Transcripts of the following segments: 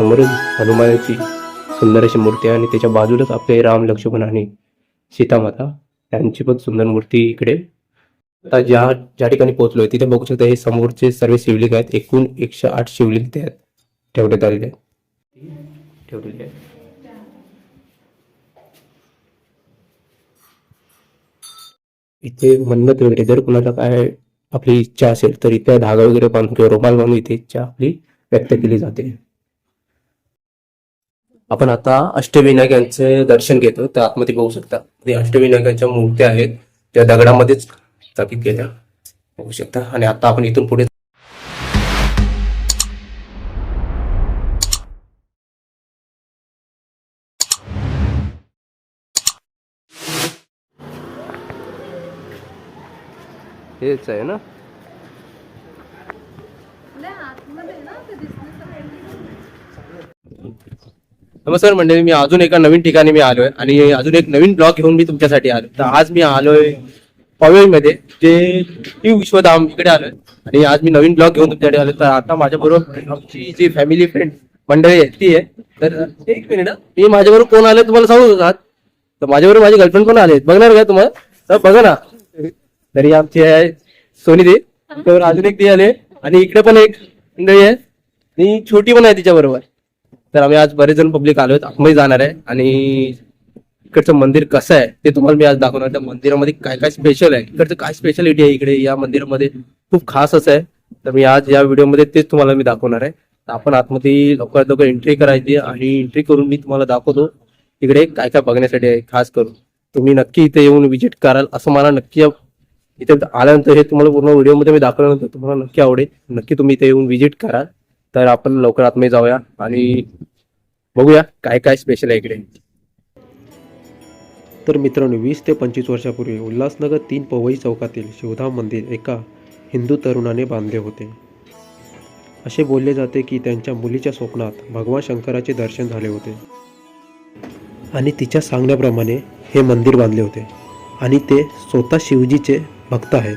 समोरच हनुमानाची सुंदर अशी मूर्ती आहे आणि त्याच्या बाजूलाच आपले राम लक्ष्मण आणि सीतामाता यांची पण सुंदर मूर्ती इकडे. आता ज्या ज्या ठिकाणी पोहोचलोय तिथे बघू शकता हे समोरचे सर्व शिवलिंग आहेत. एकूण एकशे आठ शिवलिंग ते आहेत. ठेवण्यात आलेले आहेत. ठेवलेले आहेत. इथे मन्नत वगैरे जर कुणाला काय आपली इच्छा असेल तर इथे धागा वगैरे बांधून किंवा रुमाल बांधून इथे इच्छा आपली व्यक्त केली जाते. आपण आता अष्टविनायक यांचे दर्शन घेतो. तर आतमध्ये बघू शकता. ते अष्टविनायकांच्या मूर्त्या आहेत. त्या दगडामध्येच स्थापित केल्या. बघू शकता. आणि आता आपण इथून पुढे हेच आहे ना? नमस्कार मंडळी. मी अजून एका नवीन ठिकाणी मी आलोय आणि अजून एक नवीन ब्लॉग घेऊन मी तुमच्यासाठी आलो तर आज मी आलोय पवेलमध्ये जे टी विश्वधाम इकडे आलोय. आणि आज मी नवीन ब्लॉग घेऊन तुमच्यासाठी आलो तर आता माझ्या बरोबर आमची जी फॅमिली फ्रेंड मंडळी आहे ती आहे. तर एक मिनिट. मी माझ्याबरोबर कोण आले तुम्हाला सांगू का तर माझ्याबरोबर माझी गर्लफ्रेंड पण आले बघणार का तुम्हाला? तर बघा ना. तरी आमची आहे सोनी दे त्यावर अजून एक ती आले आणि इकडे पण एक मंडळी आहे. आणि छोटी पण आहे तिच्या बरोबर तर आम्ही आज बरेच जण पब्लिक आलो आतमध्ये जाणार आहे. आणि इकडचं मंदिर कसं आहे ते तुम्हाला मी आज दाखवणार. त्या मंदिरामध्ये काय काय स्पेशल आहे? इकडचं काय स्पेशालिटी आहे इकडे? या मंदिरामध्ये खूप खास असं आहे. तर मी आज या व्हिडिओमध्ये तेच तुम्हाला मी दाखवणार आहे. तर आपण आतमध्ये लवकरात लवकर एंट्री करायची आणि एंट्री करून मी तुम्हाला दाखवतो. इकडे काय काय बघण्यासाठी आहे खास करून. तुम्ही नक्की इथे येऊन व्हिजिट कराल असं मला नक्की इथे आल्यानंतर हे तुम्हाला पूर्ण व्हिडिओमध्ये मी दाखवल्यानंतर तुम्हाला नक्की आवडेल. नक्की तुम्ही इथे येऊन व्हिजिट कराल. तर आपण लवकर आतमध्ये जाऊया आणि बघूया काय काय स्पेशल आहे इकडे. तर मित्रांनो वीस ते पंचवीस वर्षापूर्वी उल्हासनगर तीन पवई चौकातील शिवधाम मंदिर एका हिंदू तरुणाने बांधले होते. असे बोलले जाते की त्यांच्या मुलीच्या स्वप्नात भगवान शंकराचे दर्शन झाले होते. आणि तिच्या सांगण्याप्रमाणे हे मंदिर बांधले होते. आणि ते स्वतः शिवजीचे भक्त आहेत.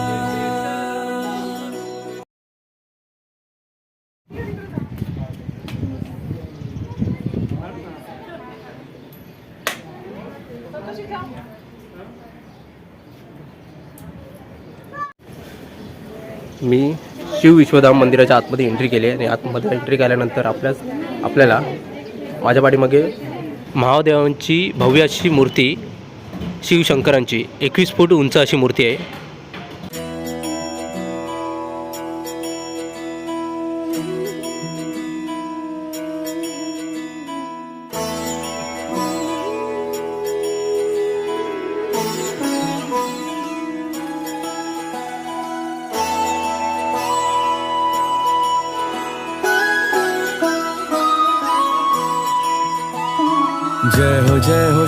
मी शिव विश्वधाम मंदिराच्या आतमध्ये एंट्री केली आहे. आणि आतमध्ये एंट्री केल्यानंतर आपल्याच आपल्याला माझ्या पाठीमागे महादेवांची भव्य अशी मूर्ती शिवशंकरांची. एकवीस फूट उंच अशी मूर्ती आहे.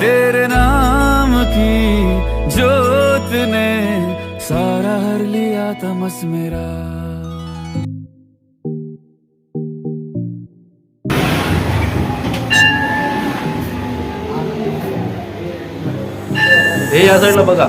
तेरे नाम की जोत ने सारा हर लिया तमस मेरा। हे या साईडला बघा.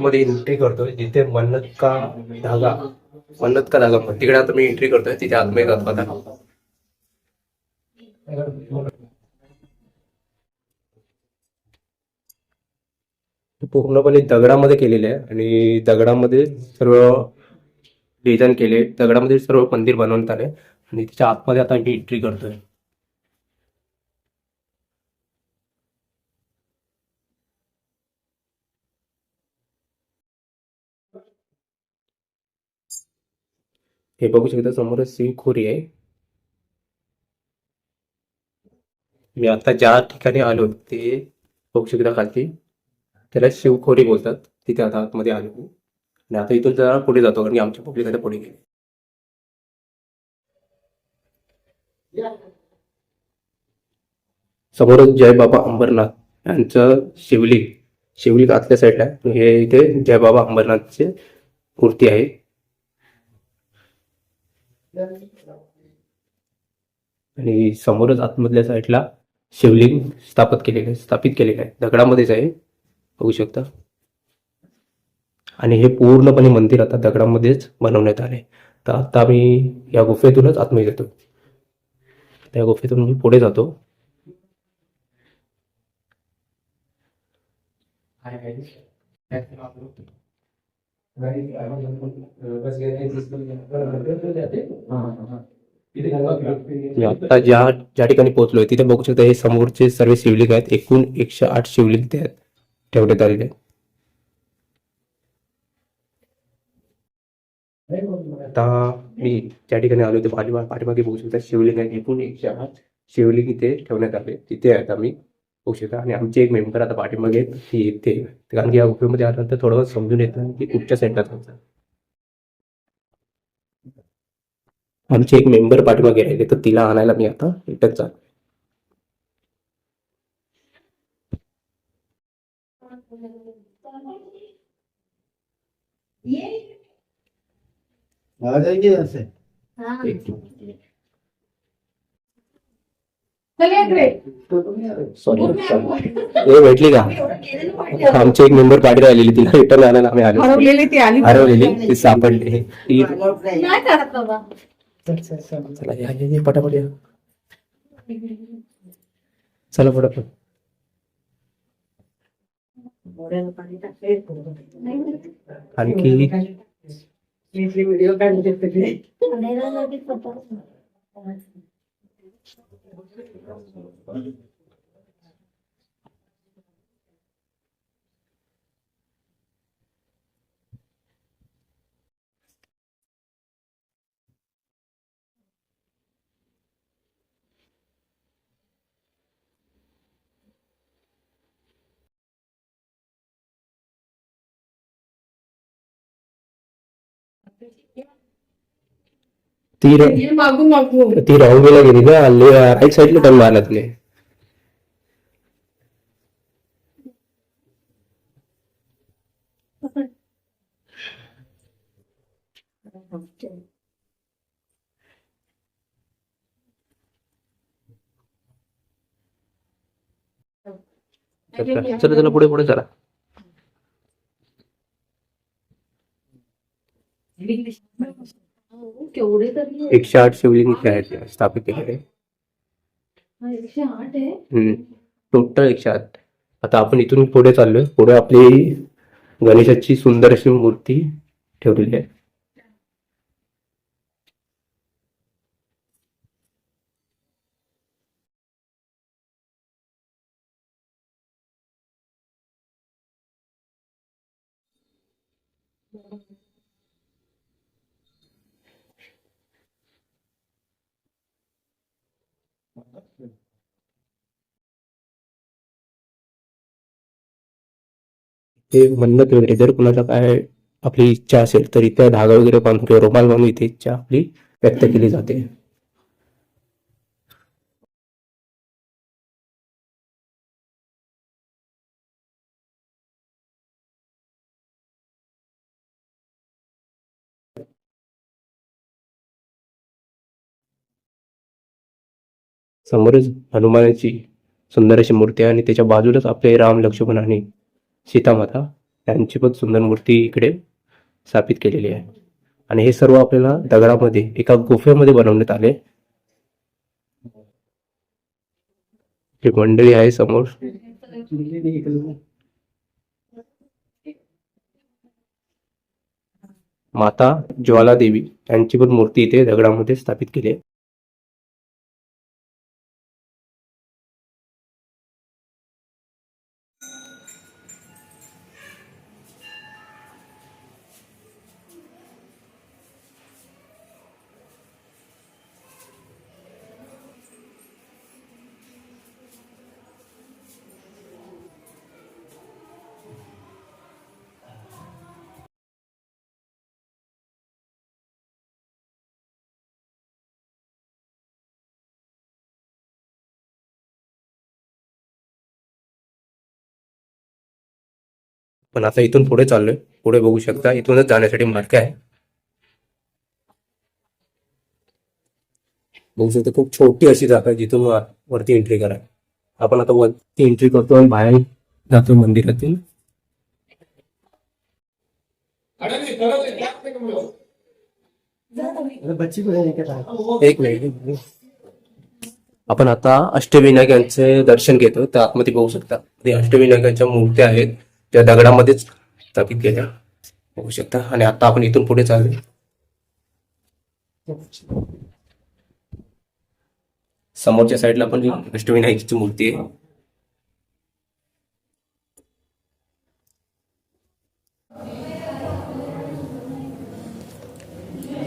मध्ये एंट्री करतोय जिथे मन्नत का धागा मन्नत का धागा तिकडे आता मी एंट्री करतोय तिथे आतमध्ये जातो आता पूर्णपणे दगडामध्ये केलेले आहे आणि दगडामध्ये सर्व डिझाईन केले दगडामध्ये सर्व मंदिर बनवण्यात आले आणि त्याच्या आतमध्ये आता मी एंट्री करतोय. हे बघू शकता समोर शिवखोरी आहे. मी आता ज्या ठिकाणी आलो ते बघू शकता खालती त्याला शिवखोरी बोलतात. तिथे आता आतमध्ये आलो. आणि आता इथून जरा पुढे जातो कारण की आमची पब्लिक आता पुढे गेली. समोरच जय बाबा अंबरनाथ यांचं शिवलिंग. शिवलिंग आतल्या साईडला आहे. हे इथे जय बाबा अंबरनाथचे मूर्ती आहे. आणि समोरच आतमधल्या साईडला शिवलिंग स्थापित केलेलं आहे स्थापित केलेलं आहे. दगडामध्येच आहे. बघू शकता. आणि हे पूर्णपणे मंदिर आता दगडामध्येच बनवण्यात आले तर आता मी या गुफेतूनच आतमध्ये येतो. त्या गुफेतून मी पुढे जातो. आता ज्या ज्या ठिकाणी पोहोचलोय तिथे बघू शकता हे समोरचे सर्व शिवलिंग आहेत एकूण एकशे आठ शिवलिंग ते आहेत ठेवण्यात आलेले. आता मी ज्या ठिकाणी आलो ते पाठीमा पाठीमागे बघू शकता शिवलिंग आहे एकूण एकशे आठ शिवलिंग इथे ठेवण्यात आले तिथे आहेत आम्ही शकता आणि आमचे एक मेंबर आता पाठीमागे आहेत, ते येते. कारण की या गुफेमध्ये आल्यानंतर थोडं समजून येतं की कुठच्या साईडला जायचं आमचे एक मेंबर पाठीमागे राहिले तर तिला आणायला मी आता रिटर्न चालू आ जाएंगे यहाँ से सॉरी भेटली का? आमचे एक मेंबर पाठी राहिलेली तिला रिटर्न आणायला आम्ही आलो. हरवलेली ती आली. हरवलेली ती सापडली. ती चला या या, या पटापट या. चला पटापट. आणखी? व्हिडिओ काढले सगळे आणायला लगेच होता. ती र- मागून मागून ती राहुलीला गेली ना राईट साईडला टर्न मारला तिने चला चला पुढे पुढे चला हो, केवढे तरी. एकशे आठ शिवलिंग इथे आहेत स्थापित केलेले. हा, एकशे आठ आहे? टोटल एकशे आठ. आता आपण इथून पुढे चाललोय. पुढे आपली गणेशाची सुंदर अशी मूर्ती ठेवलेली आहे. ते मन्नत वगैरे जर कुणाला काय आपली इच्छा असेल तर इथे धागा वगैरे बांधून किंवा रुमाल बांधून इथे इच्छा आपली व्यक्त केली जाते. समोरच हनुमानाची सुंदर अशी मूर्ती आहे आणि त्याच्या बाजूलाच आपले राम लक्ष्मण आणि सीतामाता यांची पण सुंदर मूर्ती इकडे स्थापित केलेली आहे. आणि हे सर्व आपल्याला दगडामध्ये एका गुफेमध्ये बनवण्यात आले. ही मंडळी आहे समोर. माता ज्वाला देवी यांची पण मूर्ती इथे दगडामध्ये स्थापित केली आहे. पण आता इथून पुढे चाललोय. पुढे बघू शकता. इथूनच जाण्यासाठी मार्ग आहे. बघू शकता खूप छोटी अशी जागा आहे जिथून वरती एंट्री करा. आपण आता वरती एंट्री करतो आणि बाहेर जातो मंदिरातील एक मिनिट आपण आता अष्टविनायक यांचे दर्शन घेतो. त्या आतमध्ये बघू शकता. ते अष्टविनायकांच्या मूर्त्या आहेत. त्या दगडामध्येच स्थापित केल्या. बघू शकता. आणि आता आपण इथून पुढे चालू समोरच्या साईडला पण अष्टविनायकाची मूर्ती आहे.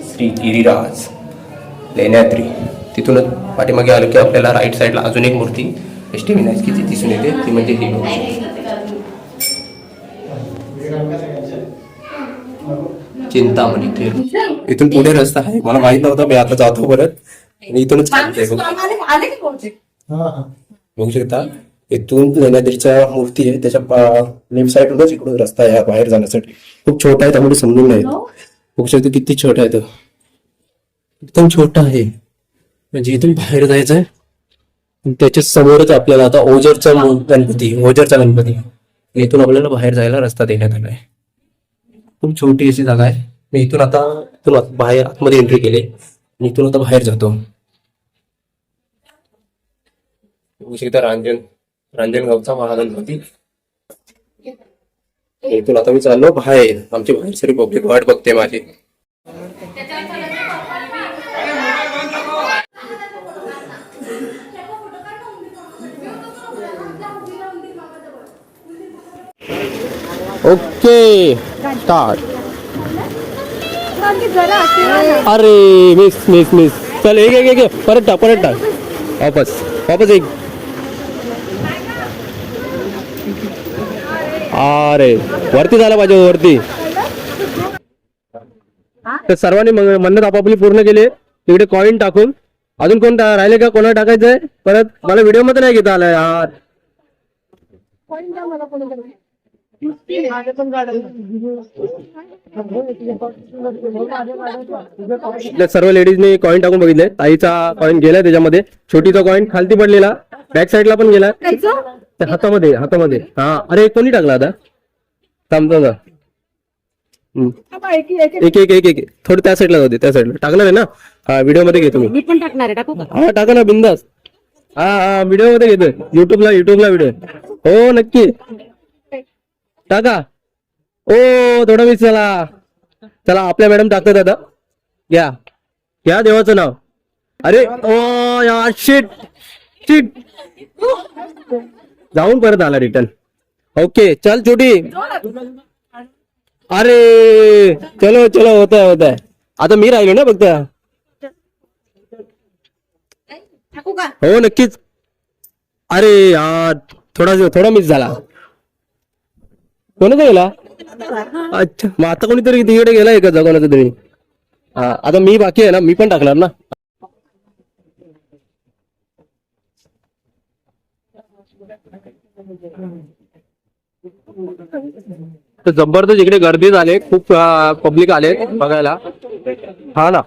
श्री गिरिराज लेण्याद्री. तिथूनच पाठीमागे आलो की आपल्याला राईट साईडला अजून एक मूर्ती अष्टविनायकाची दिसून येते. ती म्हणजे ही बघू चिंतामणी ते इथून पुढे रस्ता आहे. मला माहीत नव्हता मी आता जातो परत. आणि इथूनच बघ. शकता इथून लेण्याद्रीच्या मूर्ती आहे त्याच्या लेफ्ट साईडूनच इकडून रस्ता आहे हा बाहेर जाण्यासाठी. खूप छोटा आहे त्यामुळे समजून नाही येत. बघू शकता किती छोटा आहे तो. एकदम छोटा आहे. म्हणजे इथून बाहेर जायचं आहे आणि त्याच्या समोरच आपल्याला आता ओझरचा गणपती ओझरचा गणपती. इथून आपल्याला बाहेर जायला रस्ता देण्यात आला आहे. खूप छोटी अशी जागा आहे. मी इथून आता इथून आत- बाहेर आतमध्ये एंट्री केली. आणि इथून आता बाहेर जातो. बघू शकता रांजण रांजणगावचा होती. इथून आता मी चाललो बाहेर. आमची बाहेर सरी पब्लिक वाट बघते माझी. ओके स्टार्ट अरे मिस मिस मिस चल एक एक एक परत टाक परत टाक. वापस वापस एक. अरे वरती झाला पाहिजे हो, वरती. तर सर्वांनी मन्नत आपापली पूर्ण केली तिकडे कॉईन टाकून. अजून कोण राहिले का? कोणाला टाकायचंय? परत मला व्हिडिओमध्ये नाही घेता आलं यार. सर्व लेडीजने कॉइन टाकून बघितले. ताईचा कॉइन गेलाय त्याच्यामध्ये. छोटीचा कॉइन खालती पडलेला. बॅक साईडला पण गेला त्या हातामध्ये हातामध्ये. हा. अरे कोणी टाकला आता? थांब थांब थांब. हम्म. एक एक एक. एक थोडं त्या साईडला जाऊ दे त्या साईडला टाकणार आहे ना? हा व्हिडिओमध्ये घेतो मी मी पण टाकणार आहे टाकू हा टाका ना बिंदास. हा हा व्हिडिओमध्ये घेतोय युट्यूबला युट्यूबला व्हिडिओ हो नक्की. टाका. ओ थोडा मिस चला. चला आपल्या मॅडम टाकतात आता. घ्या. घ्या देवाचं नाव. अरे ओ या शिट शिट जाऊन परत आला रिटर्न ओके चल छोटी. अरे चलो चलो होत आहे होत आहे आता मी राहिलो ना फक्त. का? हो नक्कीच. अरे यार थोडा थोडा मिस झाला. कोणाचा गेला? अच्छा. मग आता कोणीतरी तिकडे गेलाय का कोणाचा तरी? हा आता मी बाकी आहे ना मी पण टाकणार ना? तर जबरदस्त इकडे गर्दी झाले खूप पब्लिक आले बघायला. हा ना.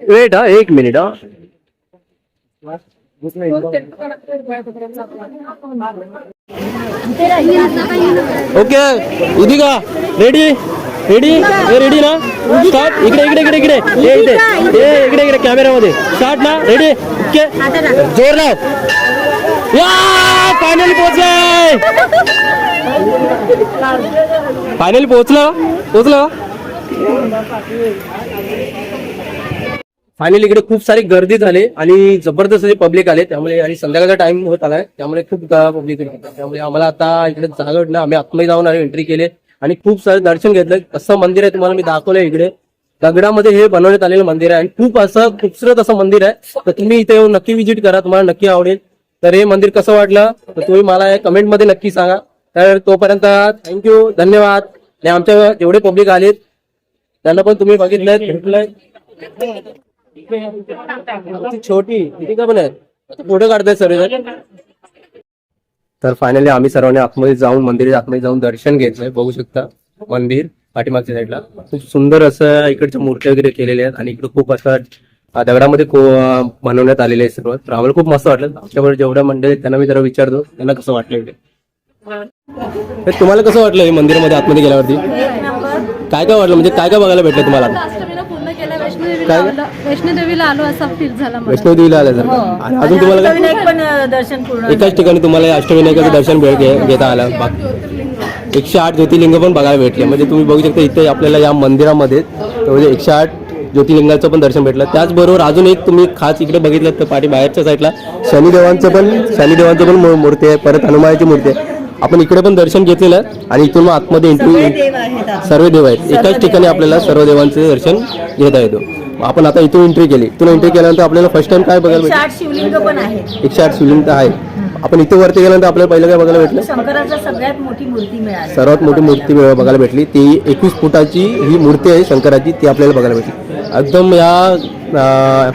वेट हा एक मिनिट हा. ओके. उदी का? रेडी रेडी हे रेडी ना? स्टार्ट इकडे इकडे इकडे इकडे. हे इथे. हे इकडे इकडे कॅमेरामध्ये स्टार्ट ना. रेडी ओके जोर लाव. या! फायनली पोहोचलाय. फायनली पोहोचला? पोहोचला? फायनली इकडे खूप सारी गर्दी झाली आणि जबरदस्त पब्लिक आले त्यामुळे आणि संध्याकाळचा टाइम होत आलाय त्यामुळे खूप पब्लिक त्यामुळे आम्हाला आता इकडे जागा भेटलं आम्ही आतमध्ये जाऊन आम्ही एंट्री केले. आणि खूप सारे दर्शन घेतलं. कसं मंदिर आहे तुम्हाला मी दाखवलंय इकडे. दगडामध्ये हे बनवण्यात आलेलं मंदिर आहे. आणि खूप असं खूपसुरत असं मंदिर आहे. तर तुम्ही इथे येऊन नक्की व्हिजिट करा तुम्हाला नक्की आवडेल. तर हे मंदिर कसं वाटलं? तर तुम्ही मला कमेंटमध्ये नक्की सांगा. तर तोपर्यंत थँक्यू धन्यवाद. आणि आमच्या जेवढे पब्लिक आलेत त्यांना पण तुम्ही बघितलंय भेटलंय. छोटी. किती का पण आहेत फोटो काढताय सर्व तर फायनली आम्ही सर्वांनी आतमध्ये जाऊन मंदिर आतमध्ये जाऊन दर्शन घेतलंय. बघू शकता. मंदिर पाठीमागच्या साईडला खूप सुंदर असं इकडच्या मूर्त्या वगैरे केलेल्या आहेत आणि इकडे खूप असं दगडामध्ये बनवण्यात आलेले आहे सर्व. तर आम्हाला खूप मस्त वाटलं. आमच्याबरोबर जेवढ्या मंडळी आहेत, त्यांना मी जरा विचारतो. त्यांना कसं वाटलं इकडे? तर तुम्हाला कसं वाटलं हे मंदिरामध्ये आतमध्ये गेल्यावरती? काय काय वाटलं? म्हणजे काय काय बघायला भेटलं तुम्हाला? वैष्णोदेवीला काय? आलो वैष्णोदेवीला आलो असा फील झाला मला. वैष्णोदेवीला आलं सर आणि अजून तुम्हाला काय? अष्टविनायक पण अं, दर्शन पूर्ण एकाच ठिकाणी तुम्हाला या अष्टविनायकाचं दर्शन भेट घे- घेता आलं. बाकी एकशे आठ ज्योतिर्लिंग पण बघायला भेटले. म्हणजे तुम्ही बघू शकता इथे आपल्याला या मंदिरामध्ये तर म्हणजे एकशे आठ ज्योतिर्लिंगाचं पण दर्शन भेटलं. त्याचबरोबर अजून एक तुम्ही खास इकडे बघितलं तर पाठी बाहेरच्या साईडला शनिदेवांचं पण शनिदेवांचं पण मू- मूर्ती आहे. परत हनुमानाची मूर्ती आहे. आपण इकडे पण दर्शन घेतलेलं. आहे आणि इथून मग आतमध्ये एंट्री देव आहेत आपले. सर्व देव आहेत. एकाच ठिकाणी आपल्याला सर्व देवांचे दर्शन घेता येतो. आपण आता इथून एंट्री केली. इथून एंट्री केल्यानंतर आपल्याला फर्स्ट टाइम काय बघायला एकशे भेटलं आठ शिवलिंग पण आहेत. एकशे आठ शिवलिंग तर आहे आपण इथे वरती गेल्यानंतर आपल्याला पहिलं काय बघायला भेटलं? सगळ्यात मोठी मूर्ती मिळाली. सर्वात मोठी मूर्ती बघ- बघायला भेटली. ती एकवीस फुटाची ही मूर्ती आहे शंकराची. ती आपल्याला बघायला भेटली. एकदम या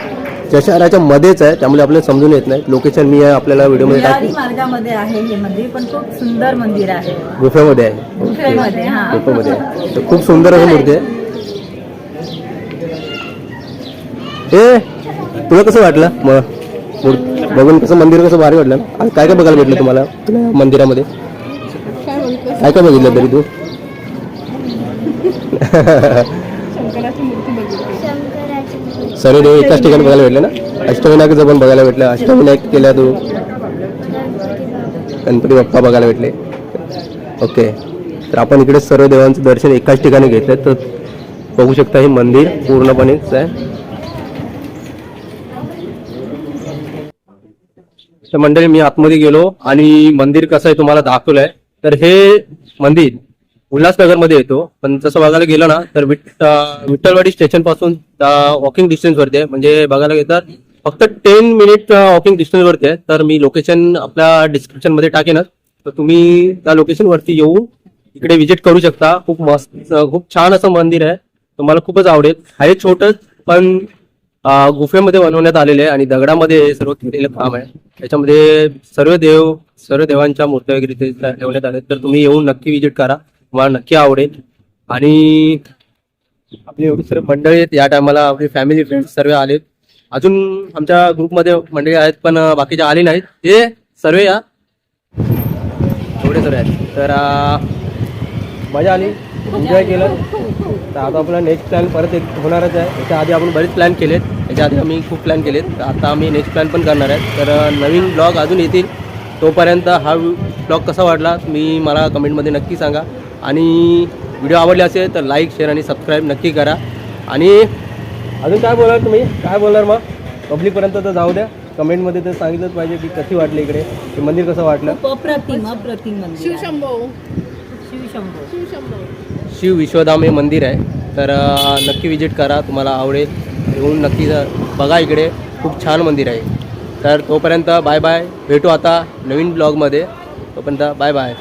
शहराच्या मध्येच आहे. त्यामुळे आपल्याला समजून येत नाही. लोकेशन मी आपल्याला व्हिडिओमध्ये टाकू मार्गामध्ये आहे हे मंदिर पण खूप सुंदर मंदिर आहे. गुफेमध्ये आहे. गुफेमध्ये हा. गुफेमध्ये आहे. तर खूप सुंदर अशी मूर्ती आहे. ए तुला कसं वाटलं? मग बघून कसं मंदिर कसं भारी वाटलं? आणि काय काय बघायला भेटलं तुम्हाला? तुला मंदिरामध्ये? काय काय बघितलं तरी तू? सर्व देव एकाच ठिकाणी बघायला भेटले ना? अष्टविनायकाचं पण बघायला भेटलं. अष्टविनायक केला तू. गणपती बाप्पा बघायला भेटले. ओके. तर आपण इकडे सर्व देवांचं दर्शन एकाच ठिकाणी घेतलं. तर बघू शकता हे मंदिर पूर्णपणेच आहे. तर मंडळी मी आतमध्ये गेलो आणि मंदिर कसं आहे तुम्हाला दाखवलंय. तर हे मंदिर उल्हासनगरमध्ये येतो. पण तसं बघायला गेलं ना तर विठ- विठ्ठलवाडी स्टेशनपासून वॉकिंग डिस्टन्सवरती आहे. म्हणजे बघायला गेलं तर फक्त टेन मिनिट वॉकिंग डिस्टन्सवरती आहे. तर मी लोकेशन आपल्या डिस्क्रिप्शनमध्ये टाकेनच. तर तुम्ही त्या लोकेशन वरती येऊन इकडे व्हिजिट करू शकता. खूप मस्त खूप छान असं मंदिर आहे. तुम्हाला खूपच आवडेल. आहे छोटंच पण गुफेमध्ये बनवण्यात आलेले आहे आणि दगडामध्ये हे सर्व केलेलं काम आहे. त्याच्यामध्ये सर्व देव सर्व देवांच्या मूर्त्या वगैरे ठेवण्यात आले तर तुम्ही येऊन नक्की व्हिजिट करा. तुम्हाला नक्की आवडेल. आणि आपली एवढी सर्व मंडळी आहेत. या टायमाला आपली फॅमिली फ्रेंड्स सर्व आलेत. अजून आमच्या ग्रुपमध्ये मंडळी आहेत पण बाकीच्या आले नाहीत. ते सर्व या. एवढे सर्व आहेत. तर मजा आली. एन्जॉय केलं. तर आता आपला नेक्स्ट प्लॅन परत एक होणारच आहे. याच्या आधी आपण बरेच प्लॅन केलेत. याच्या आधी आम्ही खूप प्लॅन केलेत. तर आता आम्ही नेक्स्ट प्लॅन पण करणार आहेत तर नवीन ब्लॉग अजून येतील. तोपर्यंत हा ब्लॉग कसा वाटला मी मला कमेंटमध्ये नक्की सांगा. आणि व्हिडिओ आवडले असेल तर लाईक शेअर आणि सबस्क्राईब नक्की करा. आणि अजून काय बोलणार तुम्ही? काय बोलणार मग? पब्लिकपर्यंत तर जाऊ द्या. कमेंटमध्ये तर सांगितलंच पाहिजे की कशी वाटली इकडे. मंदिर कसं वाटलं? अप्रतिम अप्रतिम मंदिर शिवशंभो शिवशंभो शिव विश्वधाम हे मंदिर आहे. तर अ, नक्की विजिट करा. तुम्हाला आवडेल. येऊन नक्की जा- बघा इकडे. खूप छान मंदिर आहे. तर तोपर्यंत बाय बाय भेटू आता नवीन ब्लॉगमध्ये तोपर्यंत बाय बाय